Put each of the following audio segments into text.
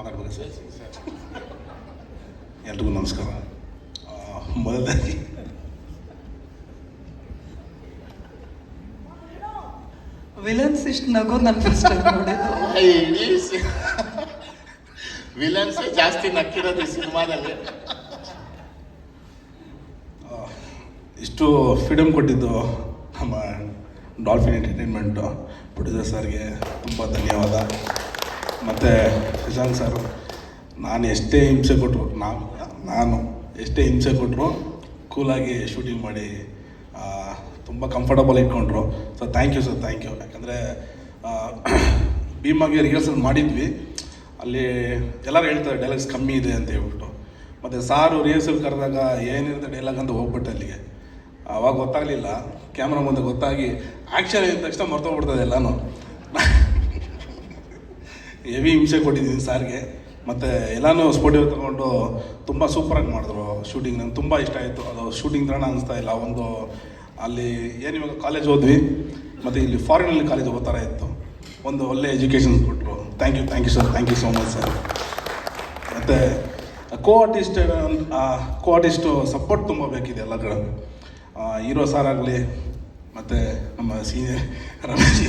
ಮಾತಾಡ್ಬೇಕು ಸರ್. ಎಲ್ರಿಗೂ ನಮಸ್ಕಾರ. ಆ, ಮೊದಲದಾಗಿ ವಿಲನ್ಸ್ ಇಷ್ಟು ನಗು ನನ್ನ ಫಸ್ಟ್ ಟೈಮ್ ನೋಡಿದ್ದು ಇಡೀ ವಿಲನ್ಸ್ ಜಾಸ್ತಿ ನಕ್ಕಿರೋದು ಸಿನಿಮಾದಲ್ಲಿ. ಇಷ್ಟು ಫ್ರೀಡಮ್ ಕೊಟ್ಟಿದ್ದು ನಮ್ಮ ಡಾಲ್ಫಿನ್ ಎಂಟರ್ಟೈನ್ಮೆಂಟು ಪ್ರೊಡ್ಯೂಸರ್ ಸರ್ಗೆ ತುಂಬ ಧನ್ಯವಾದ. ಮತ್ತು ಶಶಾಂಕ್ ಸರ್, ನಾನು ಎಷ್ಟೇ ಹಿಂಸೆ ಕೊಟ್ಟರು ನಾವು ನಾನು ಎಷ್ಟೇ ಹಿಂಸೆ ಕೊಟ್ಟರು ಕೂಲಾಗಿ ಶೂಟಿಂಗ್ ಮಾಡಿ ತುಂಬ comfortable ಇಟ್ಕೊಂಡ್ರು. Sir thank you sir thank you ಯಾಕಂದರೆ ಭೀಮಾಗೆ ರಿಹರ್ಸಲ್ ಮಾಡಿದ್ವಿ. ಅಲ್ಲಿ ಎಲ್ಲರೂ ಹೇಳ್ತಾರೆ ಡೈಲಾಗ್ಸ್ ಕಮ್ಮಿ ಇದೆ ಅಂತ ಹೇಳ್ಬಿಟ್ಟು. ಮತ್ತು ಸಾರು ರಿಹರ್ಸಲ್ ಕರೆದಾಗ ಏನಿರುತ್ತೆ ಡೈಲಾಗ್ ಅಂತ ಹೋಗ್ಬಿಟ್ಟೆ ಅಲ್ಲಿಗೆ. ಅವಾಗ ಗೊತ್ತಾಗಲಿಲ್ಲ. ಕ್ಯಾಮ್ರಾ ಮುಂದೆ ಗೊತ್ತಾಗಿ ಆ್ಯಕ್ಷನ್ ಇದ್ದ ತಕ್ಷಣ ಮರ್ತೋಗ್ಬಿಡ್ತದೆ ಎಲ್ಲನೂ. ಹೆವಿ ಹಿಂಸೆ ಕೊಟ್ಟಿದ್ದೀನಿ ಸಾರ್ಗೆ. ಮತ್ತು ಎಲ್ಲನೂ ಸ್ಪೋಟಿವ್ ತಗೊಂಡು ತುಂಬ ಸೂಪರಾಗಿ ಮಾಡಿದ್ರು ಶೂಟಿಂಗ್ ನಂಗೆ ತುಂಬ ಇಷ್ಟ ಆಯಿತು. ಅದು ಶೂಟಿಂಗ್ ಥರ ಅನಿಸ್ತಾ ಇಲ್ಲ. ಒಂದು ಅಲ್ಲಿ ಏನು ಇವಾಗ ಕಾಲೇಜ್ ಹೋದ್ವಿ, ಮತ್ತು ಇಲ್ಲಿ ಫಾರಿನಲ್ಲಿ ಕಾಲೇಜ್ ಹೋಗೋ ಥರ ಇತ್ತು. ಒಂದು ಒಳ್ಳೆ ಎಜುಕೇಷನ್ ಕೊಟ್ಟರು thank you thank you sir thank you so much sir ಮತ್ತು co artist co artist support ತುಂಬ ಬೇಕಿದೆ ಎಲ್ಲ ಕಡೆ. ಹೀರೋ ಸಾರ್ ಆಗಲಿ, ಮತ್ತು ನಮ್ಮ ಸೀನಿಯರ್ ರಮೇಶ್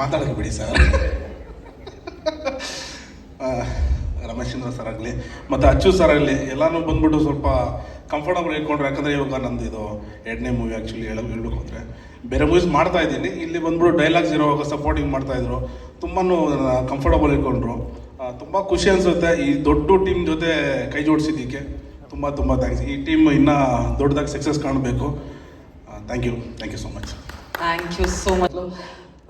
ಮಾತಾಡೋಕೆ ಬಿಡಿ ಸರ್ ರಮೇಶ್ಚಂದ್ರ ಸರ್ ಆಗಲಿ, ಮತ್ತು ಅಚ್ಚು ಸರ್ ಆಗಲಿ, ಎಲ್ಲನೂ ಬಂದ್ಬಿಟ್ಟು ಸ್ವಲ್ಪ ಕಂಫರ್ಟಬಲ್ ಇಟ್ಕೊಂಡ್ರೆ, ಯಾಕಂದರೆ ಇವಾಗ ನಂದು ಇದು ಎರಡನೇ ಮೂವಿ ಆ್ಯಕ್ಚುಲಿ ಹೇಳ ಹೇಳಬೇಕು ಅಂದರೆ, ಬೇರೆ ಮೂವೀಸ್ ಮಾಡ್ತಾ ಇದ್ದೀನಿ. ಇಲ್ಲಿ ಬಂದ್ಬಿಟ್ಟು ಡೈಲಾಗ್ಸ್ ಇರೋವಾಗ ಸಪೋರ್ಟಿಂಗ್ ಮಾಡ್ತಾಯಿದ್ರು ತುಂಬಾ ಕಂಫರ್ಟಬಲ್ ಇಟ್ಕೊಂಡ್ರು. ತುಂಬ ಖುಷಿ ಅನಿಸುತ್ತೆ. ಈ ದೊಡ್ಡ ಟೀಮ್ ಜೊತೆ ಕೈ ಜೋಡಿಸಿದ್ದಕ್ಕೆ ತುಂಬ ತುಂಬ ಥ್ಯಾಂಕ್ಸ್ ಈ ಟೀಮ್ ಇನ್ನೂ ದೊಡ್ಡದಾಗಿ ಸಕ್ಸಸ್ ಕಾಣಬೇಕು. Thank you thank you so much thank you so much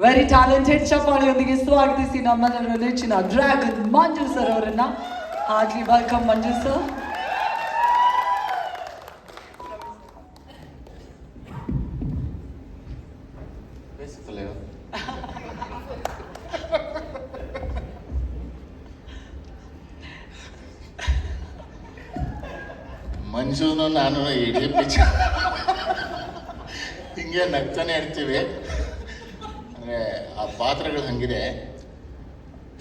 very talented ಚಪ್ಪಾಳಿಯೊಂದಿಗೆ ಸ್ವಾಗತಿಸಿ ನಮ್ಮ ನೆಚ್ಚಿನ ಡ್ರ್ಯಾಗನ್ ಮಂಜು ಸರ್ ಅವರನ್ನ. ಹಾರ್ಟ್ಲಿ ವೆಲ್ಕಮ್ ಮಂಜು ಸರ್ ಮಂಜುನು ನಾನು ಇಡೀ ಹಿಂಗೆ ನಗ್ತಾನೆ ಇರ್ತೀವಿ. ಅಂದರೆ ಆ ಪಾತ್ರಗಳು ಹಂಗಿದೆ.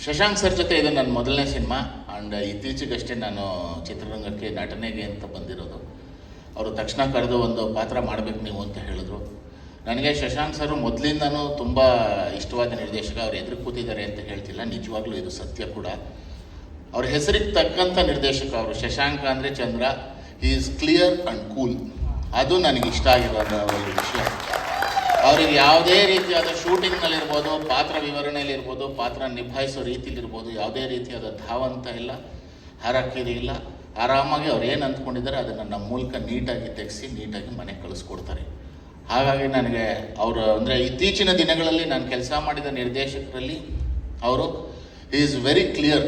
ಶಶಾಂಕ್ ಸರ್ ಜೊತೆ ಇದು ನನ್ನ ಮೊದಲನೇ ಸಿನಿಮಾ ಆ್ಯಂಡ್ ಇತ್ತೀಚೆಗಷ್ಟೇ ನಾನು ಚಿತ್ರರಂಗಕ್ಕೆ ನಟನೆಗೆ ಅಂತ ಬಂದಿರೋದು. ಅವರು ತಕ್ಷಣ ಕರೆದು ಒಂದು ಪಾತ್ರ ಮಾಡಬೇಕು ನೀವು ಅಂತ ಹೇಳಿದ್ರು. ನನಗೆ ಶಶಾಂಕ್ ಸರ್ ಮೊದಲಿಂದನೂ ತುಂಬ ಇಷ್ಟವಾದ ನಿರ್ದೇಶಕ, ಅವ್ರು ಎದುರು ಕೂತಿದ್ದಾರೆ ಅಂತ ಹೇಳ್ತಿಲ್ಲ. ನಿಜವಾಗ್ಲೂ ಇದು ಸತ್ಯ ಕೂಡ. ಅವ್ರ ಹೆಸರಿಗೆ ತಕ್ಕಂಥ ನಿರ್ದೇಶಕ ಅವರು. ಶಶಾಂಕ ಅಂದರೆ ಚಂದ್ರ. ಈಸ್ ಕ್ಲಿಯರ್ ಆ್ಯಂಡ್ ಕೂಲ್ ಅದು ನನಗೆ ಇಷ್ಟ ಆಗಿರೋ ಒಂದು ವಿಷಯ. ಅವ್ರಿಗೆ ಯಾವುದೇ ರೀತಿಯಾದ ಶೂಟಿಂಗ್ನಲ್ಲಿರ್ಬೋದು, ಪಾತ್ರ ವಿವರಣೆಯಲ್ಲಿರ್ಬೋದು, ಪಾತ್ರ ನಿಭಾಯಿಸೋ ರೀತಿಲಿರ್ಬೋದು ಯಾವುದೇ ರೀತಿಯಾದ ಧಾವಂತ ಇಲ್ಲ, ಹರಕಿರಿ ಇಲ್ಲ. ಆರಾಮಾಗಿ ಅವ್ರು ಏನು ಅಂದ್ಕೊಂಡಿದ್ದಾರೆ ಅದನ್ನು ನಮ್ಮ ಮೂಲಕ ನೀಟಾಗಿ ತೆಗೆಸಿ, ನೀಟಾಗಿ ಮನೆಗೆ ಕಳಿಸ್ಕೊಡ್ತಾರೆ. ಹಾಗಾಗಿ ನನಗೆ ಅವರು ಅಂದರೆ ಇತ್ತೀಚಿನ ದಿನಗಳಲ್ಲಿ ನಾನು ಕೆಲಸ ಮಾಡಿದ ನಿರ್ದೇಶಕರಲ್ಲಿ ಅವರು ಈಸ್ ವೆರಿ ಕ್ಲಿಯರ್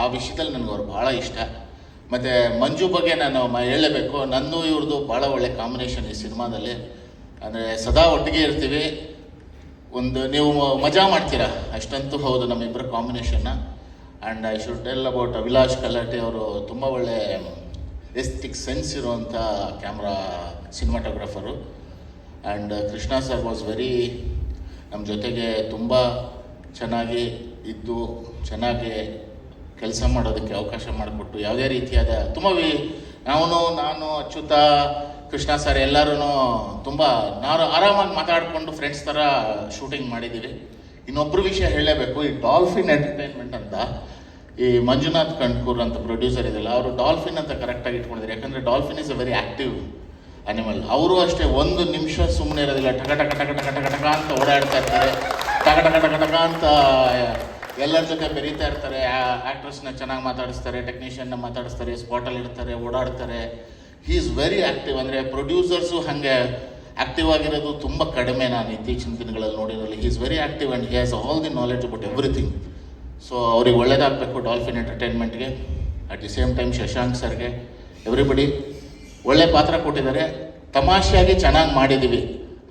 ಆ ವಿಷಯದಲ್ಲಿ ನನಗೆ ಅವ್ರು ಭಾಳ ಇಷ್ಟ. ಮತ್ತು ಮಂಜು ಬಗ್ಗೆ ನಾನು ಹೇಳಬೇಕು ನನ್ನೂ ಇವ್ರದ್ದು ಭಾಳ ಒಳ್ಳೆ ಕಾಂಬಿನೇಷನ್ ಈ ಸಿನಿಮಾದಲ್ಲಿ. ಅಂದರೆ ಸದಾ ಒಟ್ಟಿಗೆ ಇರ್ತೀವಿ. ಒಂದು ನೀವು ಮಜಾ ಮಾಡ್ತೀರಾ? ಅಷ್ಟಂತೂ ಹೌದು, ನಮ್ಮಿಬ್ಬರ ಕಾಂಬಿನೇಷನ್ನ and I should tell about Abhilash Kalate ಅವರು ತುಂಬ ಒಳ್ಳೆ ಎಸ್ಥಿಕ್ ಸೆನ್ಸ್ ಇರುವಂಥ camera cinematographer and Krishna sir was very ನಮ್ಮ ಜೊತೆಗೆ ತುಂಬ ಚೆನ್ನಾಗಿ ಇದ್ದು, ಚೆನ್ನಾಗಿ ಕೆಲಸ ಮಾಡೋದಕ್ಕೆ ಅವಕಾಶ ಮಾಡಿಕೊಟ್ಟು, ಯಾವುದೇ ರೀತಿಯಾದ ತುಂಬ ನಾವು ನಾನು, ಅಚ್ಯುತ, ಕೃಷ್ಣ ಸರ್ ಎಲ್ಲರೂ ತುಂಬ ನಾವು ಆರಾಮಾಗಿ ಮಾತಾಡಿಕೊಂಡು ಫ್ರೆಂಡ್ಸ್ ಥರ ಶೂಟಿಂಗ್ ಮಾಡಿದ್ದೀವಿ ಇನ್ನೊಬ್ಬರು ವಿಷಯ ಹೇಳಲೇಬೇಕು, ಈ ಡಾಲ್ಫಿನ್ ಎಂಟರ್ಟೈನ್ಮೆಂಟ್ ಅಂತ, ಈ ಮಂಜುನಾಥ್ ಕಣ್ಕೂರ್ ಅಂತ ಪ್ರೊಡ್ಯೂಸರ್ ಇದೆಲ್ಲ ಅವರು ಡಾಲ್ಫಿನ್ ಅಂತ ಕರೆಕ್ಟಾಗಿ ಇಟ್ಕೊಂಡಿದ್ದಾರೆ ಯಾಕಂದರೆ dolphin is a very active animal ಅವರು ಅಷ್ಟೇ ಒಂದು ನಿಮಿಷ ಸುಮ್ಮನೆ ಇರೋದಿಲ್ಲ, ಟಕ ಟಕ ಟಕ ಟಕ ಟಕ ಟಕ ಅಂತ ಓಡಾಡ್ತಾ ಇರ್ತಾರೆ. ಟಕ ಟಕ ಟಕ ಟಕ ಅಂತ ಎಲ್ಲರ ಜೊತೆ ಬೆರೀತಾ ಇರ್ತಾರೆ, ಆ ಆಕ್ಟ್ರೆಸ್ನ ಚೆನ್ನಾಗಿ ಮಾತಾಡಿಸ್ತಾರೆ ಟೆಕ್ನಿಷಿಯನ್ನ ಮಾತಾಡಿಸ್ತಾರೆ ಸ್ಪಾಟಲ್ಲಿ ಇರ್ತಾರೆ, ಓಡಾಡ್ತಾರೆ. ಹೀ ಈಸ್ ವೆರಿ ಆ್ಯಕ್ಟಿವ್ ಅಂದರೆ ಪ್ರೊಡ್ಯೂಸರ್ಸು ಹಾಗೆ ಆ್ಯಕ್ಟಿವ್ ಆಗಿರೋದು ತುಂಬ ಕಡಿಮೆ ನಾನು ಇತ್ತೀಚಿನ ದಿನಗಳಲ್ಲಿ ನೋಡಿರೋಲ್ಲಿ he is very active and he has all the knowledge about everything so ಅವ್ರಿಗೆ ಒಳ್ಳೇದಾಗಬೇಕು dolphin ಎಂಟರ್ಟೈನ್ಮೆಂಟ್ಗೆ at the same time Shashank ಸರ್ಗೆ ಎವ್ರಿಬಡಿ ಒಳ್ಳೆ ಪಾತ್ರ ಕೊಟ್ಟಿದ್ದಾರೆ. ತಮಾಷೆಯಾಗಿ ಚೆನ್ನಾಗಿ ಮಾಡಿದ್ದೀವಿ.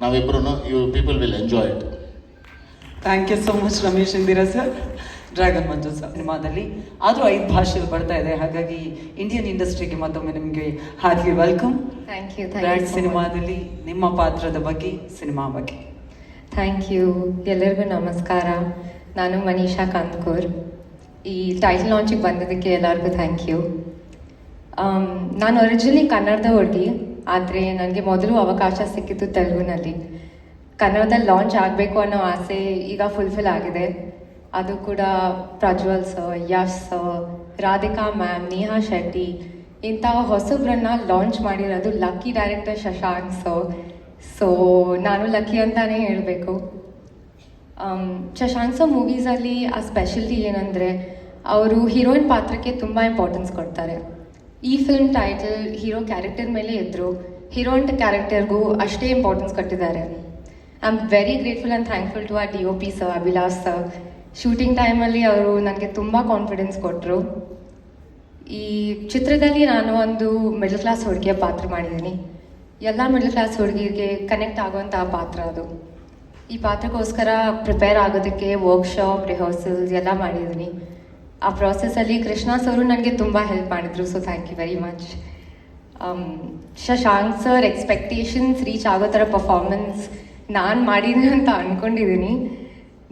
ನಾವಿಬ್ಬರೂ you people will enjoy it thank you so much Ramesh Indira sir dragon Manju sir ಸಿನಿಮಾದಲ್ಲಿ ಆದರೂ ಐದು ಭಾಷೆಯಲ್ಲಿ ಬರ್ತಾ ಇದೆ. ಹಾಗಾಗಿ ಇಂಡಿಯನ್ ಇಂಡಸ್ಟ್ರಿಗೆ ಮತ್ತೊಮ್ಮೆ ನಿಮಗೆ heartly welcome thank you Brad ಸಿನಿಮಾದಲ್ಲಿ ನಿಮ್ಮ ಪಾತ್ರದ ಬಗ್ಗೆ ಸಿನಿಮಾ ಬಗ್ಗೆ. ಥ್ಯಾಂಕ್ ಯು ಎಲ್ಲರಿಗೂ ನಮಸ್ಕಾರ. ನಾನು ಮನೀಷಾ ಕಾಂತ್ಕೂರ್ ಈ ಟೈಟಲ್ ಲಾಂಚಿಗೆ ಬಂದಿದ್ದಕ್ಕೆ ಎಲ್ಲರಿಗೂ ಥ್ಯಾಂಕ್ ಯು ನಾನು ಒರಿಜಿನಲಿ ಕನ್ನಡದ ಹುಡುಗಿ ಆದರೆ ನನಗೆ ಮೊದಲು ಅವಕಾಶ ಸಿಕ್ಕಿತ್ತು ತೆಲುಗುನಲ್ಲಿ. ಕನ್ನಡದಲ್ಲಿ ಲಾಂಚ್ ಆಗಬೇಕು ಅನ್ನೋ ಆಸೆ ಈಗ ಫುಲ್ಫಿಲ್ ಆಗಿದೆ. ಅದು ಕೂಡ Prajwal sir Yash sir Radhika ma'am Neha Shetty ಇಂಥ ಹೊಸಬ್ರನ್ನ ಲಾಂಚ್ ಮಾಡಿರೋದು lucky director Shashank sir so ನಾನು ಲಕ್ಕಿ ಅಂತಾನೆ ಹೇಳಬೇಕು. ಶಶಾಂಕ್ ಸರ್ ಮೂವೀಸಲ್ಲಿ ಆ ಸ್ಪೆಷಾಲಿಟಿ ಏನಂದರೆ, ಅವರು ಹೀರೋಯಿನ್ ಪಾತ್ರಕ್ಕೆ ತುಂಬ ಇಂಪಾರ್ಟೆನ್ಸ್ ಕೊಡ್ತಾರೆ. ಈ ಫಿಲ್ಮ್ ಟೈಟಲ್ ಹೀರೋ ಕ್ಯಾರೆಕ್ಟರ್ ಮೇಲೆ ಇದ್ದರು ಹೀರೋಯಿನ್ ಕ್ಯಾರೆಕ್ಟರ್ಗೂ ಅಷ್ಟೇ ಇಂಪಾರ್ಟೆನ್ಸ್ ಕೊಟ್ಟಿದ್ದಾರೆ. Am very grateful and thankful to ಆ D O P sir Abhilash sir shooting ಟೈಮಲ್ಲಿ ಅವರು ನನಗೆ ತುಂಬ ಕಾನ್ಫಿಡೆನ್ಸ್ ಕೊಟ್ಟರು ಈ ಚಿತ್ರದಲ್ಲಿ ನಾನು ಒಂದು ಮಿಡಲ್ ಕ್ಲಾಸ್ ಹುಡುಗಿಯ ಪಾತ್ರ ಮಾಡಿದ್ದೀನಿ. ಎಲ್ಲ ಮಿಡಲ್ ಕ್ಲಾಸ್ ಹುಡುಗಿಗೆ ಕನೆಕ್ಟ್ ಆಗುವಂಥ ಪಾತ್ರ ಅದು. ಈ ಪಾತ್ರಕ್ಕೋಸ್ಕರ ಪ್ರಿಪೇರ್ ಆಗೋದಕ್ಕೆ ವರ್ಕ್ಶಾಪ್ ರಿಹರ್ಸಲ್ಸ್ ಎಲ್ಲ ಮಾಡಿದ್ದೀನಿ. ಆ ಪ್ರಾಸೆಸಲ್ಲಿ ಕೃಷ್ಣ ಸರು ನನಗೆ ತುಂಬ ಹೆಲ್ಪ್ ಮಾಡಿದರು so thank you very much Shashank sir expectations reach ಆಗೋ ಥರ ಪರ್ಫಾರ್ಮೆನ್ಸ್ ನಾನು ಮಾಡಿದ್ದೀನಿ ಅಂತ ಅಂದ್ಕೊಂಡಿದ್ದೀನಿ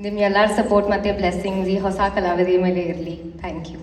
ನಿಮ್ಮ ಎಲ್ಲರ ಸಪೋರ್ಟ್ ಮತ್ತು ಬ್ಲೆಸ್ಸಿಂಗ್ಸ್ ಈ ಹೊಸ ಕಲಾವಿದೆ ಮೇಲೆ ಇರಲಿ. Thank you